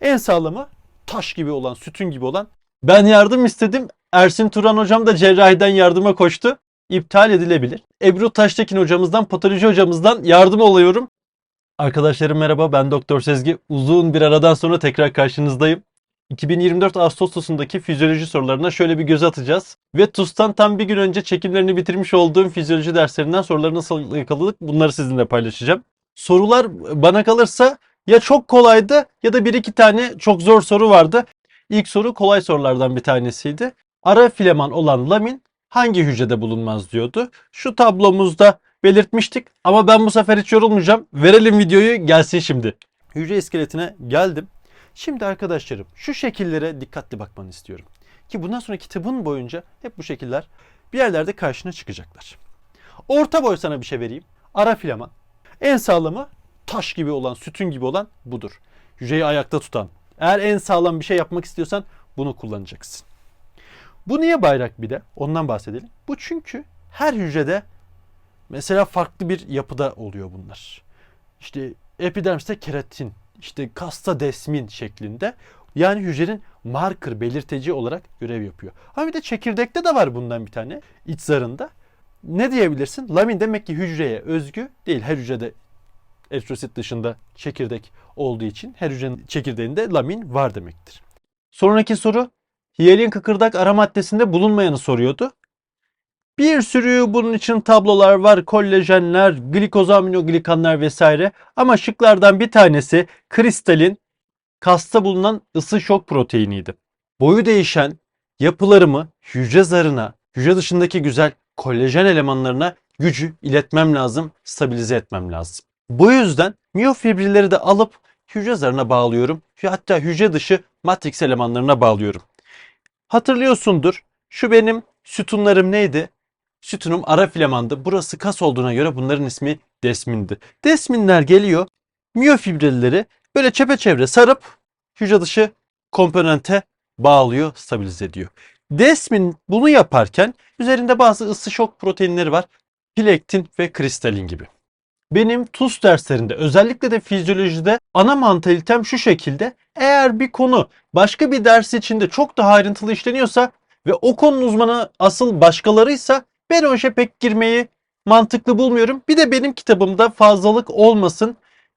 En sağlamı taş gibi olan, sütün gibi olan. Ben yardım istedim. Ersin Turan hocam da cerrahiden yardıma koştu. İptal edilebilir. Ebru Taştekin hocamızdan, patoloji hocamızdan yardım alıyorum. Arkadaşlarım merhaba ben Doktor Sezgi. Uzun bir aradan sonra tekrar karşınızdayım. 2024 Ağustos'undaki fizyoloji sorularına şöyle bir göz atacağız. Ve TUS'tan tam bir gün önce çekimlerini bitirmiş olduğum fizyoloji derslerinden soruları nasıl yakaladık bunları sizinle paylaşacağım. Sorular bana kalırsa ya çok kolaydı ya da bir iki tane çok zor soru vardı. İlk soru kolay sorulardan bir tanesiydi. Ara fileman olan lamin hangi hücrede bulunmaz diyordu. Şu tablomuzda belirtmiştik ama ben bu sefer hiç yorulmayacağım. Verelim videoyu gelsin şimdi. Hücre iskeletine geldim. Şimdi arkadaşlarım şu şekillere dikkatli bakmanı istiyorum. Ki bundan sonra kitabın boyunca hep bu şekiller bir yerlerde karşına çıkacaklar. Orta boy sana bir şey vereyim. Ara filaman. En sağlamı taş gibi olan, sütün gibi olan budur. Hücreyi ayakta tutan. Eğer en sağlam bir şey yapmak istiyorsan bunu kullanacaksın. Bu niye bayrak bir de? Ondan bahsedelim. Bu çünkü her hücrede mesela farklı bir yapıda oluyor bunlar. İşte epidermiste keratin, işte kasta desmin şeklinde. Yani hücrenin marker, belirteci olarak görev yapıyor. Ama bir de çekirdekte de var bundan bir tane iç zarında. Ne diyebilirsin? Lamin demek ki hücreye özgü değil. Her hücrede eritrosit dışında çekirdek olduğu için her hücrenin çekirdeğinde lamin var demektir. Sonraki soru hiyalin kıkırdak ara maddesinde bulunmayanı soruyordu. Bir sürü bunun için tablolar var. Kollajenler, glikosaminoglikanlar vesaire. Ama şıklardan bir tanesi kristalin kasta bulunan ısı şok proteiniydi. Boyu değişen yapılarımı hücre zarına, hücre dışındaki güzel kollajen elemanlarına gücü iletmem lazım, stabilize etmem lazım. Bu yüzden miyofibrilleri de alıp hücre zarına bağlıyorum. Hatta hücre dışı matrix elemanlarına bağlıyorum. Hatırlıyorsundur. Şu benim sütunlarım neydi? Sütunum ara filamandı. Burası kas olduğuna göre bunların ismi desmindi. Desminler geliyor. Miyofibrilleri böyle çepeçevre sarıp hücre dışı komponente bağlıyor, stabilize ediyor. Desmin bunu yaparken üzerinde bazı ısı şok proteinleri var. Plektin ve kristalin gibi. Benim TUS derslerinde özellikle de fizyolojide ana mantalitem şu şekilde. Eğer bir konu başka bir ders içinde çok daha ayrıntılı işleniyorsa ve o konunun uzmanı asıl başkalarıysa ben o işe pek girmeyi mantıklı bulmuyorum. Bir de benim kitabımda fazlalık olmasın.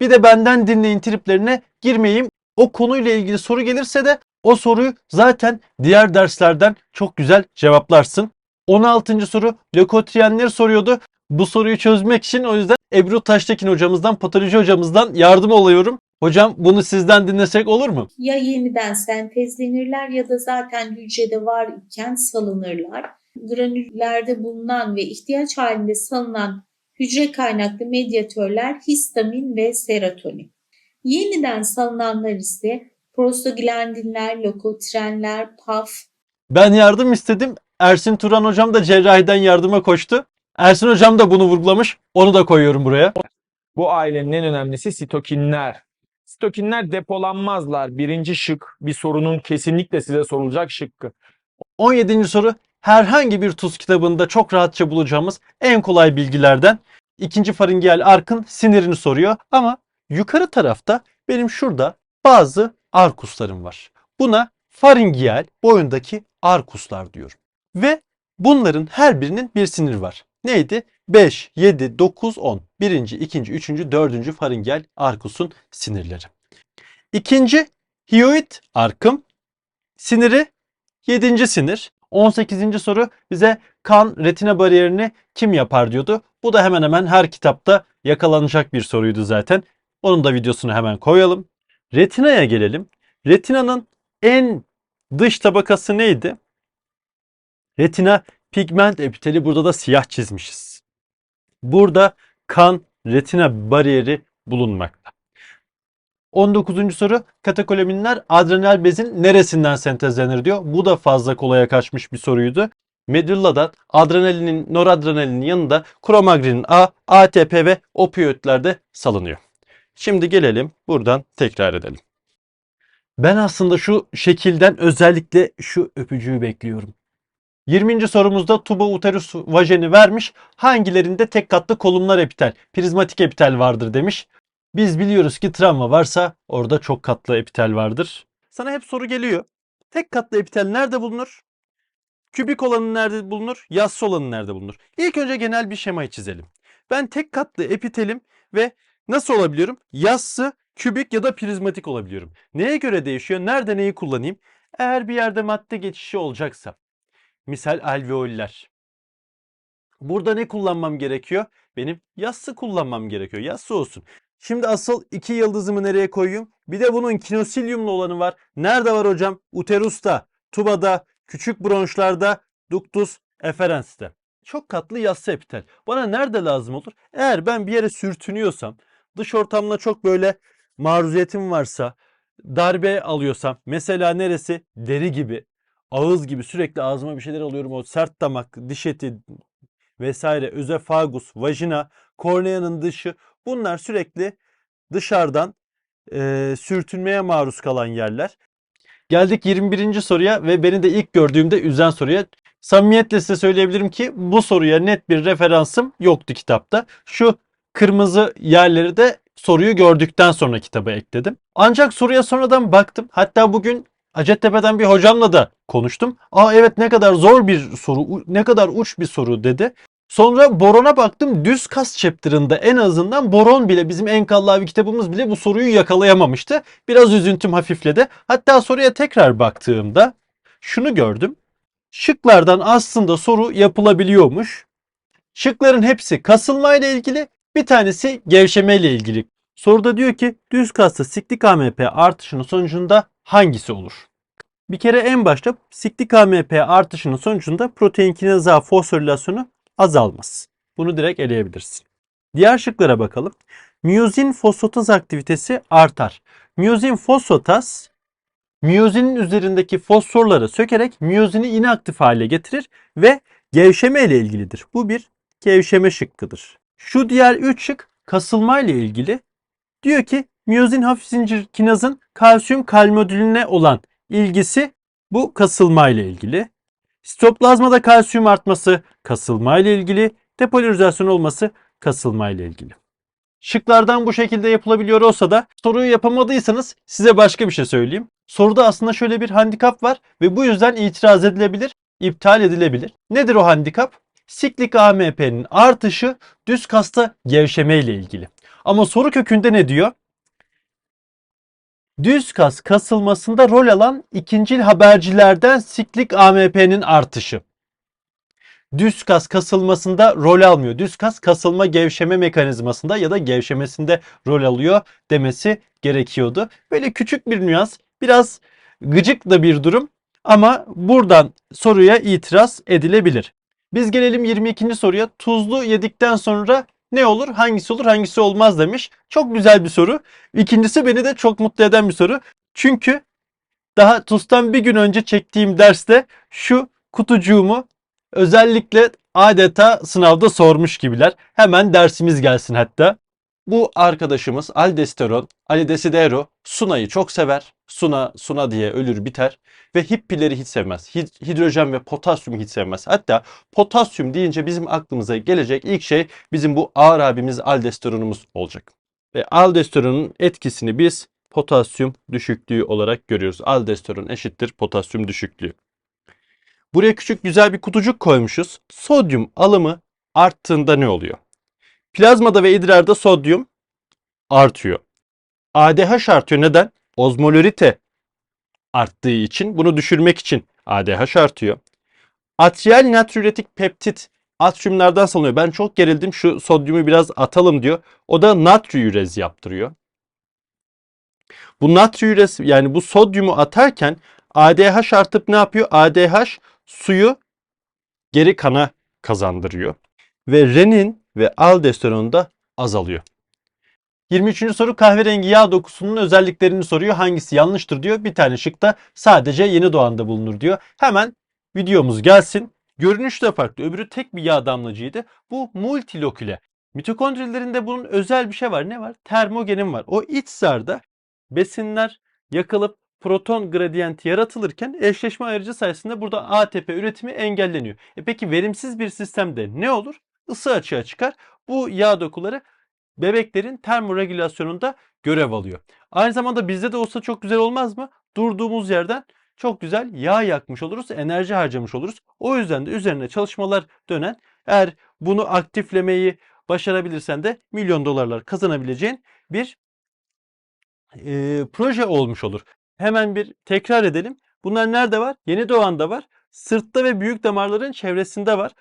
Bir de benden dinleyin triplerine girmeyeyim. O konuyla ilgili soru gelirse de o soruyu zaten diğer derslerden çok güzel cevaplarsın. 16. soru lökotriyenleri soruyordu. Bu soruyu çözmek için o yüzden Ebru Taştekin hocamızdan, patoloji hocamızdan yardım alıyorum. Hocam bunu sizden dinlesek olur mu? ya yeniden sentezlenirler ya da zaten hücrede var iken salınırlar. Granüllerde bulunan ve ihtiyaç halinde salınan hücre kaynaklı medyatörler histamin ve serotonin. Yeniden salınanlar ise prostaglandinler, lokotrenler, PAF, Ben yardım istedim. Ersin Turan hocam da cerrahiden yardıma koştu. Ersin hocam da bunu vurgulamış. Onu da koyuyorum buraya. Bu ailenin en önemlisi sitokinler. Sitokinler depolanmazlar. Birinci şık bir sorunun kesinlikle size sorulacak şıkkı. 17. soru herhangi bir tuz kitabında çok rahatça bulacağımız en kolay bilgilerden ikinci faringeal arkın sinirini soruyor ama yukarı tarafta benim şurada bazı arkuslarım var. Buna faringeal boyundaki arkuslar diyorum. Ve bunların her birinin bir sinir var. Neydi? 5, 7, 9, 10. Birinci, ikinci, üçüncü, dördüncü faringeal arkusun sinirleri. İkinci hioid arkım siniri 7. sinir. 18. soru bize kan retina bariyerini kim yapar diyordu. Bu da hemen hemen her kitapta yakalanacak bir soruydu zaten. Onun da videosunu hemen koyalım. Retinaya gelelim. Retinanın en dış tabakası neydi? Retina pigment epiteli burada da siyah çizmişiz. Burada kan retina bariyeri bulunmakta. 19. soru katekolaminler adrenal bezin neresinden sentezlenir diyor. Bu da fazla kolaya kaçmış bir soruydu. Medulla'dan adrenalinin, noradrenalinin yanında kromagrenin A, ATP ve opioidler de salınıyor. Şimdi gelelim buradan tekrar edelim. Ben aslında şu şekilden özellikle şu öpücüğü bekliyorum. 20. sorumuzda tuba uterus vajeni vermiş. Hangilerinde tek katlı kolumnar epitel, prizmatik epitel vardır demiş. Biz biliyoruz ki travma varsa orada çok katlı epitel vardır. Sana hep soru geliyor. Tek katlı epitel nerede bulunur? Kübik olanı nerede bulunur? Yassı olanı nerede bulunur? İlk önce genel bir şemayı çizelim. Ben tek katlı epitelim ve nasıl olabiliyorum? Yassı, kübik ya da prizmatik olabiliyorum. Neye göre değişiyor? Nerede neyi kullanayım? Eğer bir yerde madde geçişi olacaksa, misal alveoller. Burada ne kullanmam gerekiyor? Benim yassı kullanmam gerekiyor. Yassı olsun. Şimdi asıl iki yıldızımı nereye koyayım? Bir de bunun kinosilyumlu olanı var. Nerede var hocam? Uterusta, tubada, küçük bronşlarda, ductus efferens'te. Çok katlı yassı epitel. Bana nerede lazım olur? Eğer ben bir yere sürtünüyorsam, dış ortamla çok böyle maruziyetim varsa, darbe alıyorsam, mesela neresi? Deri gibi, ağız gibi sürekli ağzıma bir şeyler alıyorum. O sert damak, diş eti vesaire, özefagus, vajina, korneanın dışı bunlar sürekli dışarıdan eee, sürtünmeye maruz kalan yerler. Geldik 21. soruya ve beni de ilk gördüğümde üzen soruya. Samimiyetle size söyleyebilirim ki bu soruya net bir referansım yoktu kitapta. Şu kırmızı yerleri de soruyu gördükten sonra kitaba ekledim. Ancak soruya sonradan baktım. Hatta bugün Hacettepe'den bir hocamla da konuştum. Aa evet ne kadar zor bir soru, ne kadar uç bir soru dedi. Sonra borona baktım. Düz kas chapter'ında en azından boron bile bizim Enkallavi kitabımız bile bu soruyu yakalayamamıştı. Biraz üzüntüm hafifledi. Hatta soruya tekrar baktığımda şunu gördüm. Şıklardan aslında soru yapılabiliyormuş. Şıkların hepsi kasılma ile ilgili, bir tanesi gevşeme ile ilgili. Soruda diyor ki düz kasta siklik AMP artışının sonucunda hangisi olur? Bir kere en başta siklik AMP artışının sonucunda protein kineza fosforilasyonu azalmaz. Bunu direkt eleyebilirsin. Diğer şıklara bakalım. Miyozin fosfataz aktivitesi artar. Miyozin fosfataz miyozinin üzerindeki fosforları sökerek miyozini inaktif hale getirir ve gevşeme ile ilgilidir. Bu bir gevşeme şıkkıdır. Şu diğer 3 şık kasılma ile ilgili. Diyor ki miyozin hafif zincir kinazın kalsiyum kalmodülüne olan ilgisi bu kasılma ile ilgili. Sitoplazmada kalsiyum artması kasılma ile ilgili, depolarizasyon olması kasılma ile ilgili. Şıklardan bu şekilde yapılabiliyor olsa da soruyu yapamadıysanız size başka bir şey söyleyeyim. Soruda aslında şöyle bir handikap var ve bu yüzden itiraz edilebilir, iptal edilebilir. Nedir o handikap? Siklik AMP'nin artışı düz kasta gevşeme ile ilgili. Ama soru kökünde ne diyor? Düz kas kasılmasında rol alan ikincil habercilerden siklik AMP'nin artışı. Düz kas kasılmasında rol almıyor. Düz kas kasılma gevşeme mekanizmasında ya da gevşemesinde rol alıyor demesi gerekiyordu. Böyle küçük bir nüans, biraz gıcık da bir durum ama buradan soruya itiraz edilebilir. Biz gelelim 22. soruya. Tuzlu yedikten sonra ne olur, hangisi olur, hangisi olmaz demiş. Çok güzel bir soru. İkincisi beni de çok mutlu eden bir soru. Çünkü daha TUS'tan bir gün önce çektiğim derste şu kutucuğumu özellikle adeta sınavda sormuş gibiler. Hemen dersimiz gelsin hatta. Bu arkadaşımız aldosteron, alidesidero, Suna'yı çok sever. Suna, Suna diye ölür biter. Ve hippileri hiç sevmez. Hid- hidrojen ve potasyumu hiç sevmez. Hatta potasyum deyince bizim aklımıza gelecek ilk şey bizim bu ağır abimiz aldosteronumuz olacak. Ve aldosteronun etkisini biz potasyum düşüklüğü olarak görüyoruz. Aldosteron eşittir potasyum düşüklüğü. Buraya küçük güzel bir kutucuk koymuşuz. Sodyum alımı arttığında ne oluyor? Plazmada ve idrarda sodyum artıyor. ADH artıyor. Neden? Ozmolorite arttığı için. Bunu düşürmek için ADH artıyor. Atriyal natriüretik peptit atriumlardan salınıyor. Ben çok gerildim. Şu sodyumu biraz atalım diyor. O da natriürez yaptırıyor. Bu natriürez yani bu sodyumu atarken ADH artıp ne yapıyor? ADH suyu geri kana kazandırıyor. Ve renin ve aldosteron da azalıyor. 23. soru kahverengi yağ dokusunun özelliklerini soruyor. Hangisi yanlıştır diyor. Bir tane şıkta sadece yeni doğanda bulunur diyor. Hemen videomuz gelsin. Görünüş de farklı. Öbürü tek bir yağ damlacıydı. Bu multiloküle. Mitokondrilerinde bunun özel bir şey var. Ne var? Termogenin var. O iç zarda besinler yakılıp proton gradiyenti yaratılırken eşleşme ayrıcı sayesinde burada ATP üretimi engelleniyor. E peki verimsiz bir sistemde ne olur? Isı açığa çıkar. Bu yağ dokuları bebeklerin termoregülasyonunda görev alıyor. Aynı zamanda bizde de olsa çok güzel olmaz mı? Durduğumuz yerden çok güzel yağ yakmış oluruz, enerji harcamış oluruz. O yüzden de üzerine çalışmalar dönen eğer bunu aktiflemeyi başarabilirsen de milyon dolarlar kazanabileceğin bir e, proje olmuş olur. Hemen bir tekrar edelim. Bunlar nerede var? Yeni doğanda var. Sırtta ve büyük damarların çevresinde var.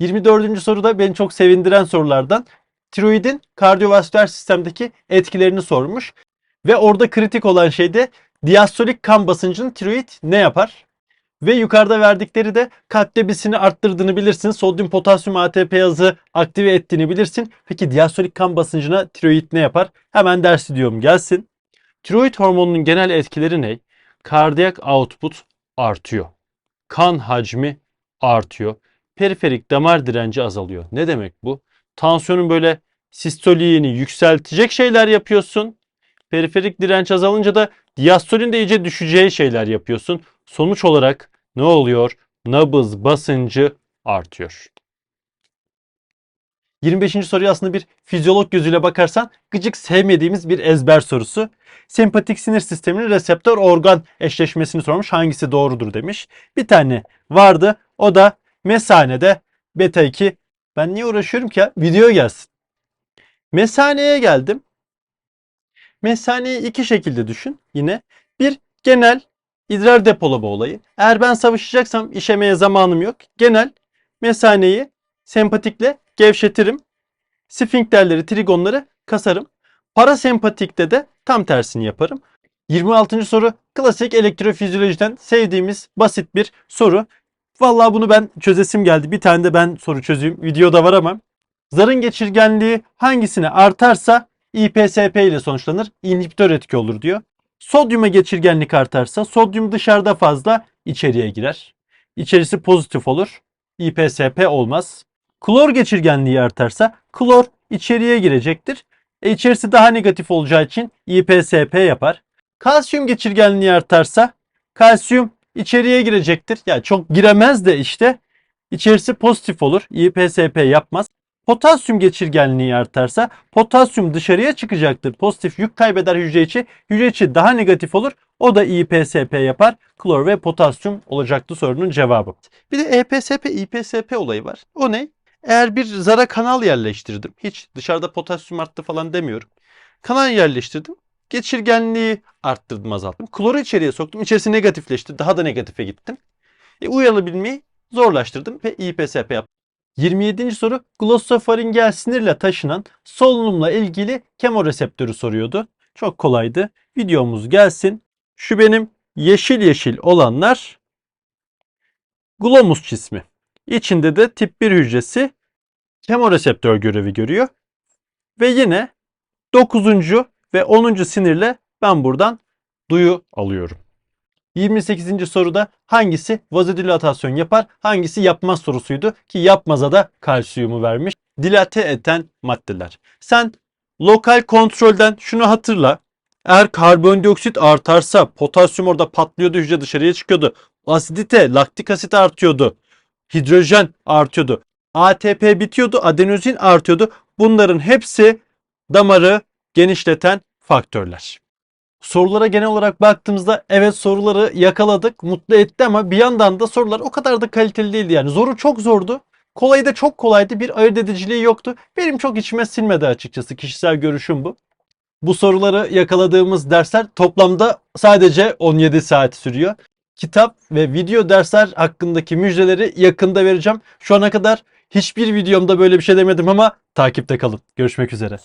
24. soruda beni çok sevindiren sorulardan tiroidin kardiyovasküler sistemdeki etkilerini sormuş. Ve orada kritik olan şey de diastolik kan basıncının tiroid ne yapar? Ve yukarıda verdikleri de kalp debisini arttırdığını bilirsin. Sodyum, potasyum, ATP yazı aktive ettiğini bilirsin. Peki diastolik kan basıncına tiroid ne yapar? Hemen dersi diyorum gelsin. Tiroid hormonunun genel etkileri ne? Kardiyak output artıyor. Kan hacmi artıyor. Periferik damar direnci azalıyor. Ne demek bu? Tansiyonun böyle sistoliğini yükseltecek şeyler yapıyorsun. Periferik direnç azalınca da diastolin de iyice düşeceği şeyler yapıyorsun. Sonuç olarak ne oluyor? Nabız basıncı artıyor. 25. soruya aslında bir fizyolog gözüyle bakarsan gıcık sevmediğimiz bir ezber sorusu. Sempatik sinir sisteminin reseptör organ eşleşmesini sormuş. Hangisi doğrudur demiş. Bir tane vardı. O da mesanede beta 2. Ben niye uğraşıyorum ki ya? Video gelsin. Mesaneye geldim. Mesaneyi iki şekilde düşün yine. Bir genel idrar depolama olayı. Eğer ben savaşacaksam işemeye zamanım yok. Genel mesaneyi sempatikle gevşetirim. Sfinkterleri, trigonları kasarım. Parasempatikte de tam tersini yaparım. 26. soru klasik elektrofizyolojiden sevdiğimiz basit bir soru. Vallahi bunu ben çözesim geldi. Bir tane de ben soru çözeyim. Videoda var ama. Zarın geçirgenliği hangisine artarsa IPSP ile sonuçlanır. İnhibitör etki olur diyor. Sodyuma geçirgenlik artarsa sodyum dışarıda fazla içeriye girer. İçerisi pozitif olur. IPSP olmaz. Klor geçirgenliği artarsa klor içeriye girecektir. E içerisi daha negatif olacağı için IPSP yapar. Kalsiyum geçirgenliği artarsa kalsiyum içeriye girecektir. Yani çok giremez de işte içerisi pozitif olur. IPSP yapmaz. Potasyum geçirgenliği artarsa potasyum dışarıya çıkacaktır. Pozitif yük kaybeder hücre içi. Hücre içi daha negatif olur. O da IPSP yapar. Klor ve potasyum olacaktı sorunun cevabı. Bir de EPSP, IPSP olayı var. O ne? Eğer bir zara kanal yerleştirdim. Hiç dışarıda potasyum arttı falan demiyorum. Kanal yerleştirdim. Geçirgenliği arttırdım azalttım. Kloru içeriye soktum. İçerisi negatifleşti. Daha da negatife gittim. E, uyarılabilmeyi zorlaştırdım ve IPSP yaptım. 27. soru glossofaringel sinirle taşınan solunumla ilgili kemoreseptörü soruyordu. Çok kolaydı. Videomuz gelsin. Şu benim yeşil yeşil olanlar glomus cismi. İçinde de tip 1 hücresi kemoreseptör görevi görüyor. Ve yine 9. ve 10. sinirle ben buradan duyu alıyorum. 28. soruda hangisi vazodilatasyon yapar, hangisi yapmaz sorusuydu ki yapmaza da kalsiyumu vermiş. Dilate eden maddeler. Sen lokal kontrolden şunu hatırla. Eğer karbondioksit artarsa potasyum orada patlıyordu, hücre dışarıya çıkıyordu. Asidite, laktik asit artıyordu. Hidrojen artıyordu. ATP bitiyordu, adenozin artıyordu. Bunların hepsi damarı genişleten faktörler. Sorulara genel olarak baktığımızda evet soruları yakaladık, mutlu etti ama bir yandan da sorular o kadar da kaliteli değildi yani. Zoru çok zordu. Kolayı da çok kolaydı. Bir ayırt ediciliği yoktu. Benim çok içime sinmedi açıkçası. Kişisel görüşüm bu. Bu soruları yakaladığımız dersler toplamda sadece 17 saat sürüyor. Kitap ve video dersler hakkındaki müjdeleri yakında vereceğim. Şu ana kadar hiçbir videomda böyle bir şey demedim ama takipte kalın. Görüşmek üzere.